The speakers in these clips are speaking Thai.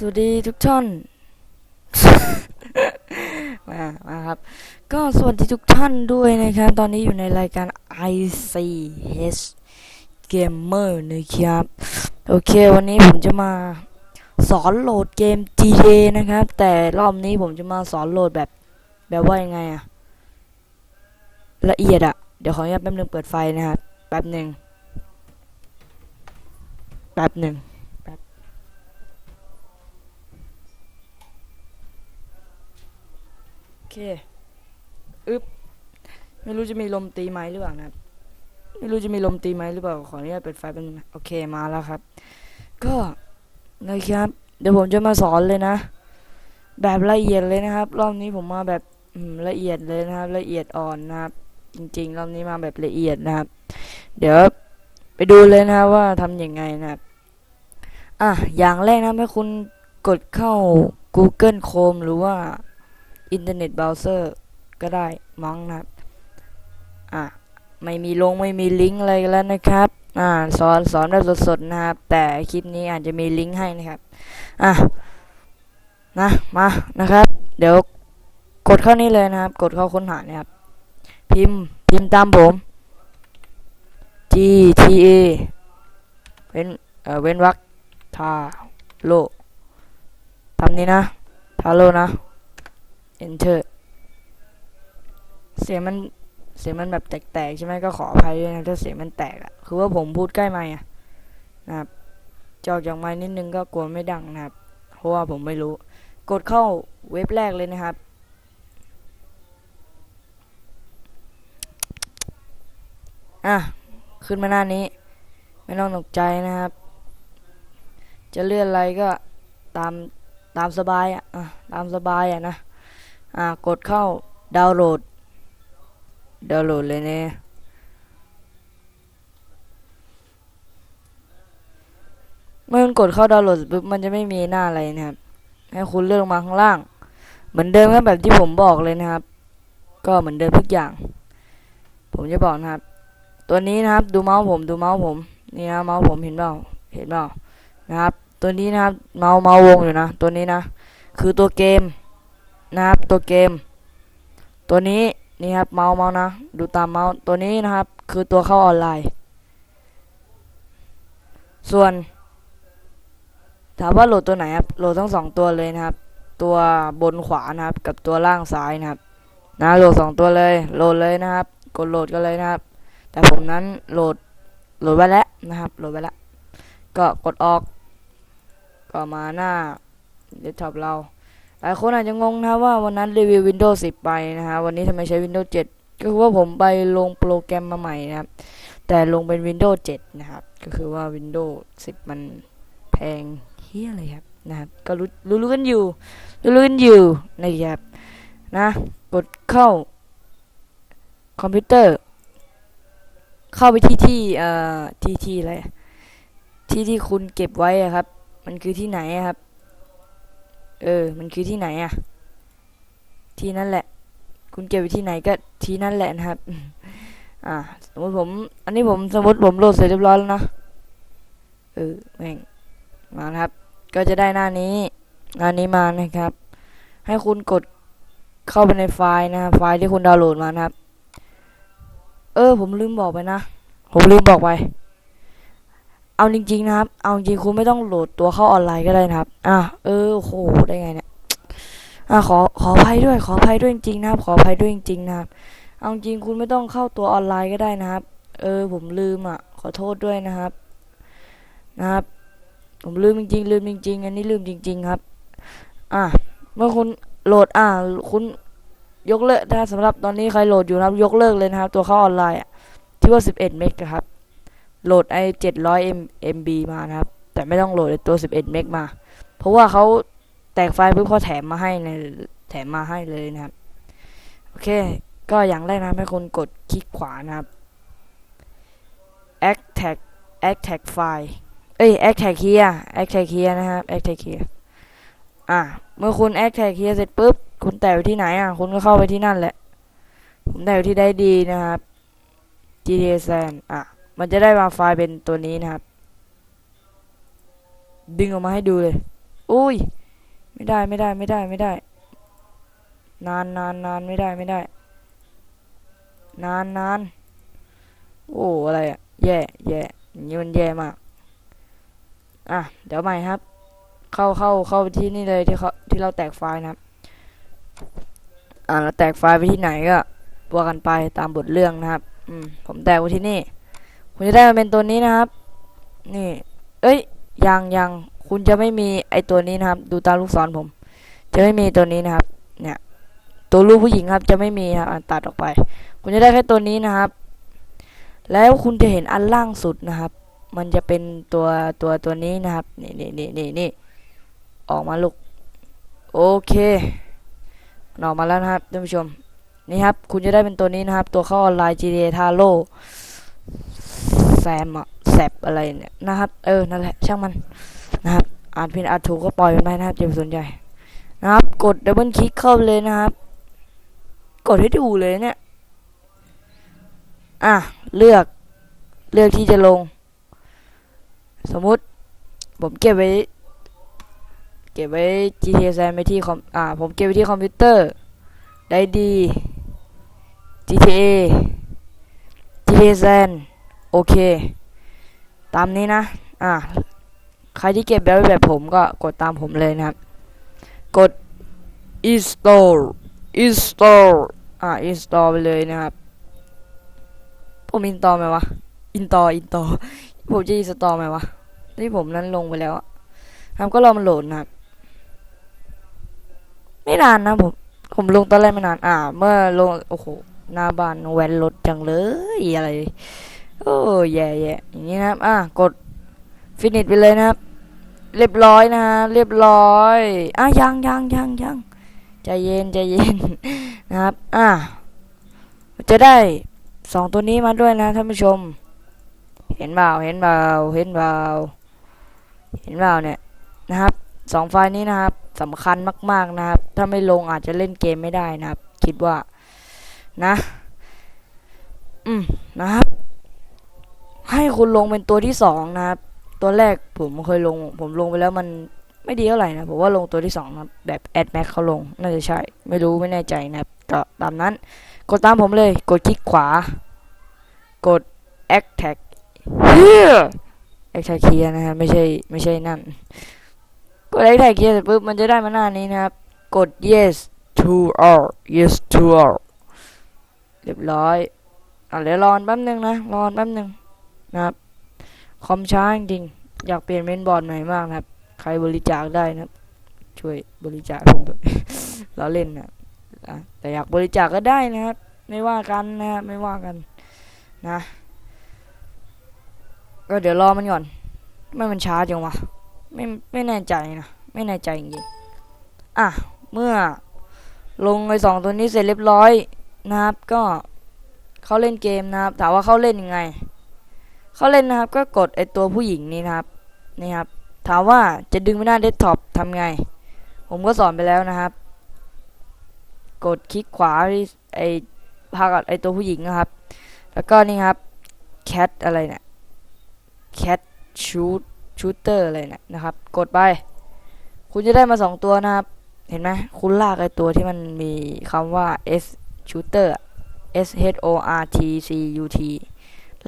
สวัสดีทุกท่าน มามาครับ ก็สวัสดีทุกท่านด้วยนะครับ ตอนนี้อยู่ในรายการ ICH Gamer นะครับ โอเค วันนี้ผมจะมาสอนโหลดเกม GTA นะครับ แต่รอบนี้ผมจะมาสอนโหลดแบบ แบบว่ายังไงอะละเอียดอะเดี๋ยวขออนุญาตแป๊บนึงเปิดไฟนะครับ แป๊บหนึ่ง แป๊บหนึ่ง อเคอึ๊บไม่รู้จะมีลมตีไหมหรือเปล่านะครับ ไม่รู้จะมีลมตีไหมหรือเปล่า ขออนุญาตเปิดไฟเป็นโอเคมาแล้วครับ ก็นะครับ เดี๋ยวผมจะมาสอนเลยนะ แบบละเอียดเลยนะครับ รอบนี้ผมมาแบบละเอียดเลยนะครับ ละเอียดอ่อนนะครับ จริงๆ รอบนี้มาแบบละเอียดนะครับ เดี๋ยวไปดูเลยนะครับว่าทำยังไงนะครับ อะอย่างแรกนะให้คุณกดเข้า Google Chrome หรือว่า อินเทอร์เน็ตเบราว์เซอร์ก็ได้มั้งนะครับ อะไม่มีลงไม่มีลิงก์อะไรแล้วนะครับ อ่าสอนสอนแบบสดๆนะครับ แต่คลิปนี้อาจจะมีลิงก์ให้นะครับ อะนะมานะครับ เดี๋ยวกดเข้านี่เลยนะครับ กดเข้าค้นหานะครับ พิมพ์พิมพ์ตามผม G T A เว้นเอ่อเว้นวรรคทาโลตามนี้นะทาโลนะ enter เสียงมันเสียงมันแบบแตกๆใช่ไหมก็ขออภัยด้วยนะถ้าเสียงมันแตกอะคือว่าผมพูดใกล้ไมค์อะนะครับจอกจากไมค์นิดนึงก็กลัวไม่ดังนะครับ เพราะว่าผมไม่รู้ กดเข้าเว็บแรกเลยนะครับ อะ ขึ้นมาหน้านี้ ไม่ต้องตกใจนะครับ จะเลื่อนอะไรก็ตามตามสบายอะอะตามสบายอะนะ อ่ากดเข้าดาวน์โหลด ดาวน์โหลดเลยเนี่ยเมื่อคุณกดเข้าดาวน์โหลดปุ๊บมันจะไม่มีหน้าอะไรนะครับ ให้คุณเลือกมาข้างล่าง เหมือนเดิมครับแบบที่ผมบอกเลยนะครับ ก็เหมือนเดิมทุกอย่าง ผมจะบอกนะครับ ตัวนี้นะครับดูเมาส์ผมดูเมาส์ผมนี่นะเมาส์ผมเห็นเปล่าเห็นเปล่านะครับ ตัวนี้นะครับเมาส์เมาส์วงอยู่นะ ตัวนี้นะ คือตัวเกม นะครับตัวเกม ตัวนี้นี่ครับเมาส์เมาส์นะ ดูตามเมาส์ตัวนี้นะครับ คือตัวเข้าออนไลน์ ส่วน ถามว่าโหลดตัวไหนครับโหลดทั้งสองตัวเลยนะครับ ตัวบนขวานะครับ กับตัวล่างซ้ายนะครับนะโหลดสองตัวเลยโหลดเลยนะครับ กดโหลดกันเลยนะครับ แต่ผมนั้นโหลดโหลดไว้แล้วนะครับโหลดไว้แล้วก็กดออก ก็มาหน้าเดสก์ท็อปเรา หลายคนอาจจะงงนะว่าวันนั้นรีวิว Windows 10 ไปนะฮะวันนี้ทำไมใช้ Windows 7 ก็คือว่าผมไปลงโปรแกรมมาใหม่นะครับ แต่ลงเป็น Windows 7 นะครับ ก็คือว่า Windows 10 มันแพงเฮียอะไรครับนะครับก็รู้รู้กันอยู่รู้รู้กันอยู่นะครับนะ กดเข้า คอมพิวเตอร์ เข้าไปที่ที่เอ่อที่ที่อะไรที่ที่คุณเก็บไว้ครับ มันคือที่ไหนครับ เออ มันคือที่ไหนอะที่นั่นแหละ คุณเก็บไว้ที่ไหนก็ที่นั่นแหละนะครับ อ่า สมมติผม อันนี้ผมสมมติผมโหลดเสร็จเรียบร้อยแล้วนะเออแม่งมาครับ ก็จะได้หน้านี้ หน้านี้มานะครับ ให้คุณกดเข้าไปในไฟล์นะครับ ไฟล์ที่คุณดาวน์โหลดมานะครับ เออ ผมลืมบอกไปนะ ผมลืมบอกไป เอาจริงๆนะครับ เอาจริงคุณไม่ต้องโหลดตัวเข้าออนไลน์ก็ได้นะครับ อะ เออโอ้โหได้ไงเนี่ย อะขอขออภัยด้วย ขออภัยด้วยจริงๆนะครับ ขออภัยด้วยจริงๆนะครับ เอาจริงคุณไม่ต้องเข้าตัวออนไลน์ก็ได้นะครับ เออ ผมลืมอะ ขอโทษด้วยนะครับ นะครับ ผมลืมจริงๆลืมจริง ๆ อันนี้ลืมจริง ๆ ครับ อะ เมื่อคุณโหลด อ่าคุณยกเลิกถ้าสำหรับตอนนี้ใครโหลดอยู่นะครับ ยกเลิกเลยนะครับ ตัวเข้าออนไลน์อะที่ว่า 11 เมกะครับ โหลดไอ้700 M MB มานะครับ แต่ไม่ต้องโหลดตัว11เมกมา เพราะว่าเขาแตกไฟล์ปุ๊บเขาแถมมาให้ในแถมมาให้เลยนะครับ โอเค ก็อย่างแรกนะให้คุณกดคลิกขวานะครับ extract extract file เอ้ย extract here extract here นะครับ extract here อะ เมื่อคุณ extract here เสร็จปุ๊บ คุณแตะไปที่ไหนอะ คุณก็เข้าไปที่นั่นแหละ ผมแตะไปที่ได้ดีนะครับ GTA San อะ มันจะได้มาไฟล์เป็นตัวนี้นะครับ ดึงออกมาให้ดูเลย อุ้ย ไม่ได้ไม่ได้ไม่ได้ไม่ได้ นานนานนานไม่ได้ไม่ได้ นานนานโอ้อะไรอะแย่แย่อย่างนี้มันแย่มาก อะ เดี๋ยวใหม่ครับ เข้าเข้าเข้าไปที่นี่เลยที่เขาที่เราแตกไฟล์นะครับ อ่าเราแตกไฟล์ไปที่ไหนก็ว่ากันไปตามบทเรื่องนะครับ อืม ผมแตกไว้ที่นี่ คุณจะได้มาเป็นตัวนี้นะครับ นี่ เอ้ย ยังยังคุณจะไม่มีไอตัวนี้นะครับ ดูตามลูกศรผม จะไม่มีตัวนี้นะครับ เนี่ย ตัวลูกผู้หญิงครับ จะไม่มีครับอะตัดออกไป คุณจะได้แค่ตัวนี้นะครับ แล้วคุณจะเห็นอันล่างสุดนะครับ มันจะเป็นตัวตัวตัวนี้นะครับ นี่นี่นี่นี่นี่ออกมาลูก โอเคออกมาแล้วนะครับท่านผู้ชม นี่ครับ คุณจะได้เป็นตัวนี้นะครับ ตัวเข้าออนไลน์ GTA t a r o แซ มอะแซบอะไรเนี่ยนะครับ เออ นั่นแหละ ช่างมันนะครับ อ่านผิดอ่านถูกก็ปล่อยมันไปนะครับอย่าไปสนใจ นะครับ กดดับเบิลคลิกเข้าไปเลยนะครับ กดให้ดูเลยเนี่ย อะ เลือก เลือกที่จะลง สมมุติ ผมเก็บไว้ เก็บไว้ GTA San ไว้ที่คอม อ่า ผมเก็บไว้ที่คอมพิวเตอร์ ได้ดี GTA GTA San โอเค ตามนี้นะ อ่า ใครที่เก็บแบบแบบผมก็กดตามผมเลยนะครับ กด install install อ่า install ไปเลยนะครับ ผม install ไหมวะ install install ผมจะ install ไหมวะ ที่ผมนั้นลงไปแล้วอะครับก็รอมันโหลดนะครับ ไม่นานนะผม ผมลงตอนแรกไม่นาน อ่า เมื่อลง โอ้โห หน้าบ้านแวนรถจังเลย อะไร อ้แย่แย่อย่างนี้นะครับ อะ กดฟินิชไปเลยนะครับ เรียบร้อยนะฮะ เรียบร้อย อะยังยังยังยังใจเย็นใจเย็นนะครับ อะ จะได้สองตัวนี้มาด้วยนะท่านผู้ชม เห็นเปล่าเห็นเปล่าเห็นเปล่าเห็นเปล่าเนี่ยนะครับสองไฟล์นี้นะครับสำคัญมาก ๆ นะครับ ถ้าไม่ลงอาจจะเล่นเกมไม่ได้นะครับ คิดว่านะ อืม นะครับ ให้คุณลงเป็นตัวที่สองนะครับ ตัวแรกผมเคยลง ผมลงไปแล้วมันไม่ดีเท่าไหร่นะผมว่าลงตัวที่สองนะแบบแอดแม็กเขาลง น่าจะใช่ ไม่รู้ไม่แน่ใจนะครับก็ตามนั้น กดตามผมเลย กดคลิกขวา กด a c t a g เฮีย a c t a g เคียร์นะฮะไม่ใช่ไม่ใช่นั่น กด a c t a g เคียเสร็จปุ๊บมันจะได้มาหน้านี้นะครับ กด yes to all yes to all เรียบร้อยอะเดี๋ยวรอแป๊บนึงนะรอแป๊บนึง นะครับ คอมช้าจริง อยากเปลี่ยนเมนบอร์ดใหม่มากนะครับ ใครบริจาคได้นะครับ ช่วยบริจาคผมด้วยเราเล่นนะแต่อยากบริจาคก็ได้นะครับ ไม่ว่ากันนะครับไม่ว่ากันนะ ก็เดี๋ยวรอมันก่อน ไม่มันช้าจังวะไม่ไม่แน่ใจนะ ไม่แน่ใจจริงอะ เมื่อลงไอสองตัวนี้เสร็จเรียบร้อยนะครับ ก็เขาเล่นเกมนะครับ ถามว่าเขาเล่นยังไง เขาเล่นนะครับก็กดไอตัวผู้หญิงนี่นะครับนี่ครับถามว่าจะดึงไปหน้าเดสก์ท็อปทำไง ผมก็สอนไปแล้วนะครับ กดคลิกขวาที่ไอภาคไอตัวผู้หญิงนะครับ แล้วก็นี่ครับแคทอะไรเนี่ยแคทชูตชูเตอร์อะไรเนี่ยนะครับ กดไป คุณจะได้มาสองตัวนะครับ เห็นไหมคุณลากไอตัวที่มันมีคำว่า S shooter S H O R T C U T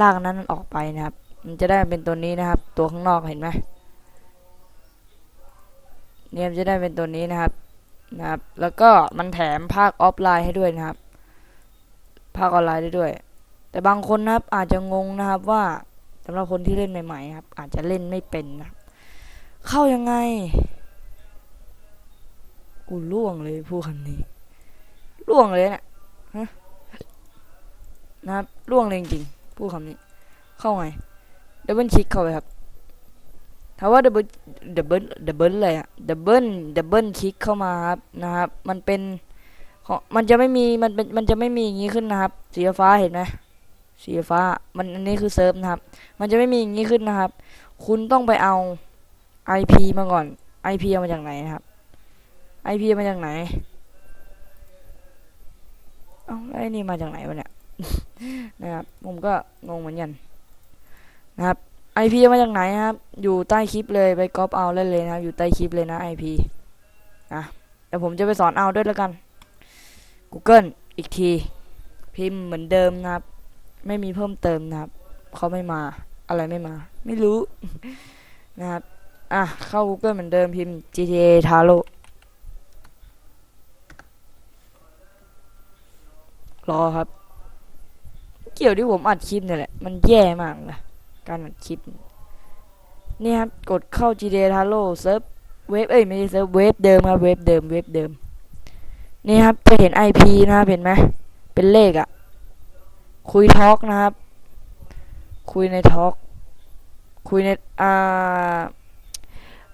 ลากนั้นออกไปนะครับ มันจะได้เป็นตัวนี้นะครับ ตัวข้างนอกเห็นไหมเนี่ยมันจะได้เป็นตัวนี้นะครับนะครับ แล้วก็มันแถมภาคออฟไลน์ให้ด้วยนะครับ ภาคออนไลน์ได้ด้วย แต่บางคนนะครับอาจจะงงนะครับว่าสำหรับคนที่เล่นใหม่ๆครับ อาจจะเล่นไม่เป็นนะเข้ายังไง กูล่วงเลยพูดคำนี้ล่วงเลยเนะี่ยฮะนะครับล่วงเลยจริงๆ พูดคำนี้ เข้าไงดับเบิลคลิกเข้าไปครับถามว่าดับเบิลดับเบิลดับเบิลอะไรอะดับเบิลดับเบิลคลิกเข้ามาครับนะครับ มันเป็นของมันจะไม่มีมันเป็นมันจะไม่มีอย่างนี้ขึ้นนะครับ สีฟ้าเห็นไหมสีฟ้า มันอันนี้คือเซิร์ฟนะครับ มันจะไม่มีอย่างนี้ขึ้นนะครับ คุณต้องไปเอา IP มาก่อน IP เอามาจากไหนนะครับ IP มาจากไหน เอาไอ้นี่มาจากไหนวะเนี่ย นะครับ ผมก็งงเหมือนกันนะครับ IP มาจากไหนครับ อยู่ใต้คลิปเลยไปก๊อปเอาได้เลยนะครับ อยู่ใต้คลิปเลยนะ IP นะเดี๋ยวผมจะไปสอนเอาด้วยแล้วกัน Google อีกที พิมพ์เหมือนเดิมนะครับ ไม่มีเพิ่มเติมนะครับเขาไม่มาอะไรไม่มา ไม่รู้นะครับอะเข้า Google เหมือนเดิมพิมพ์ GTA Taro รอครับ เกี่ยวที่ผมอัดคลิปเนี่ยแหละ มันแย่มากเลยการอัดคลิป นี่ครับ กดเข้า GTA Taro เซิร์ฟเว็บเอ้ยไม่ใช่เซิร์ฟเว็บเดิมครับเว็บเดิมเว็บเดิม นี่ครับจะเห็น IP นะครับเห็นไหมเป็นเลขอะคุยทอล์กนะครับ คุยในทอล์กคุยในอ่า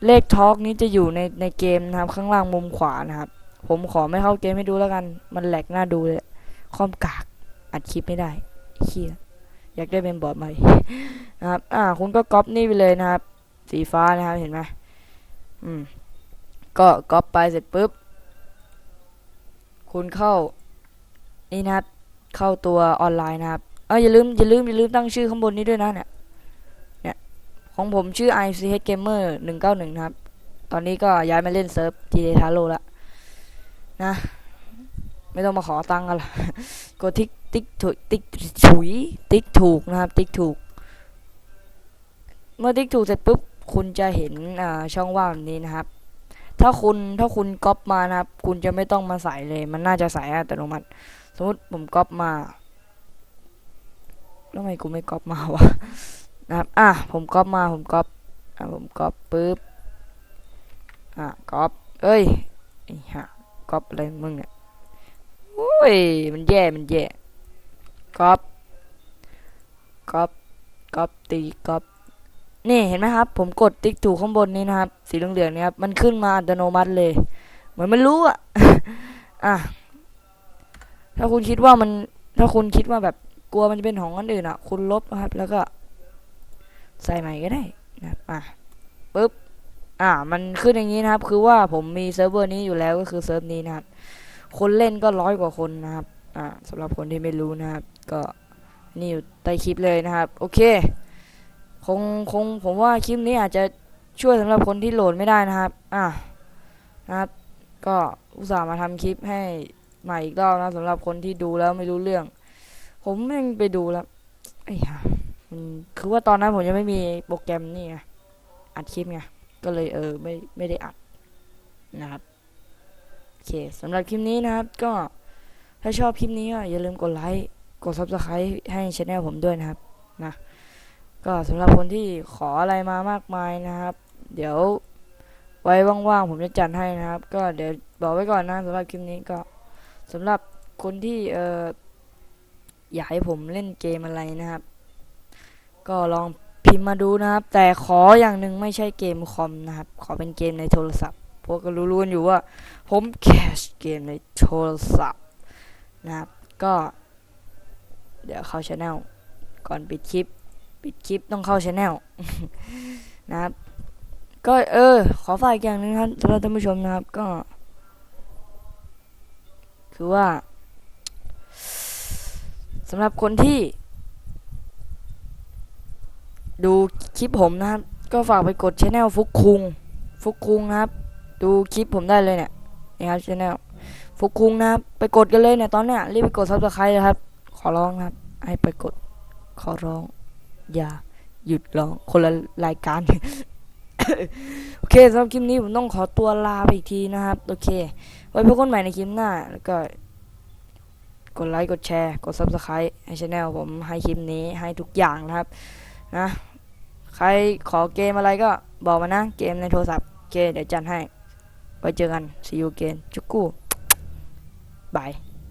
เลขทอล์กนี้จะอยู่ในในเกมนะครับ ข้างล่างมุมขวานะครับ ผมขอไม่เข้าเกมให้ดูแล้วกัน มันแหลกหน้าดูเลยคอมกากอัดคลิปไม่ได้ เฮียอยากได้เป็นบอร์ดใหม่นะครับ อ่า คุณก็ก๊อปนี่ไปเลยนะครับ สีฟ้านะครับ เห็นไหมอืม ก็ก๊อปไปเสร็จปุ๊บ คุณเข้า นี่นะครับ เข้าตัวออนไลน์นะครับ เอออย่าลืม อย่าลืม อย่าลืมตั้งชื่อข้างบนนี้ด้วยนะเนี่ย เนี่ย ของผมชื่อ ICH Gamer 191นะครับ ตอนนี้ก็ย้ายมาเล่นเซิร์ฟ GTA Taro ละนะ ไม่ต้องมาขอตังค์กันละกดทิก ติ๊กถูกติ๊กฉุยติ๊กถูกนะครับ ติ๊กถูก เมื่อติ๊กถูกเสร็จปุ๊บคุณจะเห็นอ่าช่องว่างแบบนี้นะครับ ถ้าคุณถ้าคุณก๊อปมานะครับ คุณจะไม่ต้องมาใส่เลย มันน่าจะใส่อัตโนมัติ สมมติผมก๊อปมาแล้วทำไมกูไม่ก๊อปมาวะนะครับอะผมก๊อปมาผมก๊อปอะผมก๊อปปุ๊บอะก๊อปเอ้ยไอ้ห่าก๊อปอะไรมึงเนี่ยโอ้ยมันแย่มันแย่ ก๊อปก๊อปก๊อปตีก๊อปนี่เห็นไหมครับ ผมกดติ๊กถูกข้างบนนี้นะครับ สีเหลืองๆนี่ครับ มันขึ้นมาอัตโนมัติเลย เหมือนมันรู้อะอะถ้าคุณคิดว่ามัน ถ้าคุณคิดว่าแบบกลัวมันจะเป็นของคนอื่นอะ คุณลบนะครับ แล้วก็ ใส่ใหม่ก็ได้นะครับอะปุ๊บอะมันขึ้นอย่างนี้นะครับ คือว่าผมมีเซิร์ฟเวอร์นี้อยู่แล้วก็คือเซิร์ฟนี้นะครับ คนเล่นก็ร้อยกว่าคนนะครับ อ่าสำหรับคนที่ไม่รู้นะครับ ก็นี่อยู่ใต้คลิปเลยนะครับ โอเค คงคงผมว่าคลิปนี้อาจจะช่วยสำหรับคนที่โหลดไม่ได้นะครับ อะนะครับ ก็อุตส่าห์มาทำคลิปให้ใหม่อีกรอบนะสำหรับคนที่ดูแล้วไม่รู้เรื่อง ผมแม่งไปดูแล้วไอ้ห่ามันคือว่าตอนนั้นผมยังไม่มีโปรแกรมนี่ไงอัดคลิปไงก็เลยเออไม่ไม่ได้อัดนะครับโอเคสำหรับคลิปนี้นะครับ ก็ถ้าชอบคลิปนี้ก็อย่าลืมกดไลค์ กด subscribe ให้ช anel ผมด้วยนะครับนะก็สำหรับคนที่ขออะไรมามากมายนะครับ เดี๋ยวไว้ว่างๆผมจะจัดให้นะครับ ก็เดี๋ยวบอกไว้ก่อนนะสำหรับคลิปนี้ก็สำหรับคนที่เอออยากให้ผมเล่นเกมอะไรนะครับ ก็ลองพิมพ์มาดูนะครับ แต่ขออย่างหนึ่งไม่ใช่เกมคอมนะครับ ขอเป็นเกมในโทรศัพท์พวกก็รู้ๆกันอยู่ว่า ผมแคชเกมในโทรศัพท์นะครับ ก็ เดี๋ยวเข้าช anel ก่อนปิดคลิป ปิดคลิปต้องเข้าช anel นะครับ ก็เออ ขอฝากอีกอย่างหนึงครับสำหรับท่านผู้ชมนะครับก็ คือว่าสำหรับคนที่ ดูคลิปผมนะครับ ก็ฝากไปกดช anel ฟุกคุง ฟุกคุงนะครับ ดูคลิปผมได้เลยเนี่ยนี่ครับช anel ฟุกคุงนะครับ ไปกดกันเลยเนี่ยตอนเนี้ยรีบไปกด subscribe เลยครับ อร้องครับ ให้ไปกด ขอร้อง อย่า หยุดร้อง คนละรายการ โอเคสำหรับคลิปนี้ผมต้องขอตัวลาไปอีกทีนะครับ โอเค ไว้พบกันใหม่ในคลิปหน้า แล้วก็กดไลค์ กดแชร์ กด subscribe ให้ช anel ผมให้คลิปนี้ให้ทุกอย่างนะครับ นะ ใครขอเกมอะไรก็บอกมานะ เกมในโทรศัพท์โอเค เดี๋ยวจัดให้ ไว้เจอกัน see you again จุกกูบาย